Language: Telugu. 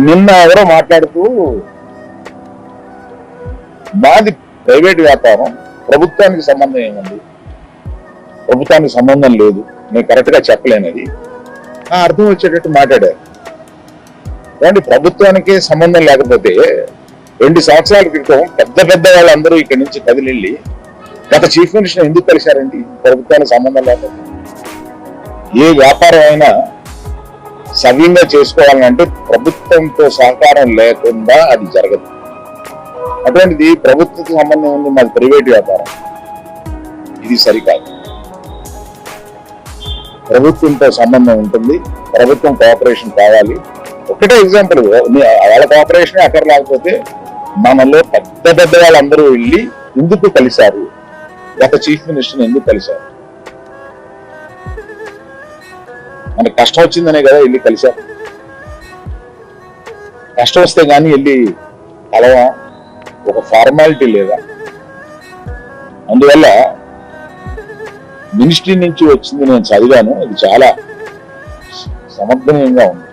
నిన్న ఎవరో మాట్లాడుతూ మాది ప్రైవేట్ వ్యాపారం ప్రభుత్వానికి సంబంధం ఏముంది? ప్రభుత్వానికి సంబంధం లేదు నేను కరెక్ట్గా చెప్పలేనది ఆ అర్థం వచ్చేటట్టు మాట్లాడారు. కానీ ప్రభుత్వానికి సంబంధం లేకపోతే రెండు సంవత్సరాల క్రితం పెద్ద పెద్ద వాళ్ళందరూ ఇక్కడి నుంచి కదిలిళ్ళి గత చీఫ్ మినిస్టర్ ఎందుకు కలిశారండి? ప్రభుత్వానికి సంబంధం లేకపోతే. ఏ వ్యాపారం అయినా సవ్యంగా చేసుకోవాలంటే ప్రభుత్వంతో సహకారం లేకుండా అది జరగదు. అటువంటిది ప్రభుత్వకు సంబంధం ఉంది మాది ప్రైవేట్ వ్యాపారం. ఇది సరికాదు. ప్రభుత్వంతో సంబంధం ఉంటుంది ప్రభుత్వం కోఆపరేషన్ కావాలి. ఒకటే ఎగ్జాంపుల్ వాళ్ళ కోఆపరేషన్ అక్కడ లేకపోతే మనలో పెద్ద పెద్ద వాళ్ళందరూ వెళ్ళి ఎందుకు కలిశారు. ఒక చీఫ్ మినిస్టర్ ఎందుకు కలిశారు? మనకి కష్టం వచ్చిందనే కదా వెళ్ళి కలిశారు కష్టం వస్తే కానీ వెళ్ళి కలవా ఒక ఫార్మాలిటీ లేదా? అందువల్ల మినిస్ట్రీ నుంచి వచ్చింది నేను చదివాను. అది చాలా సమర్థనీయంగా ఉంది.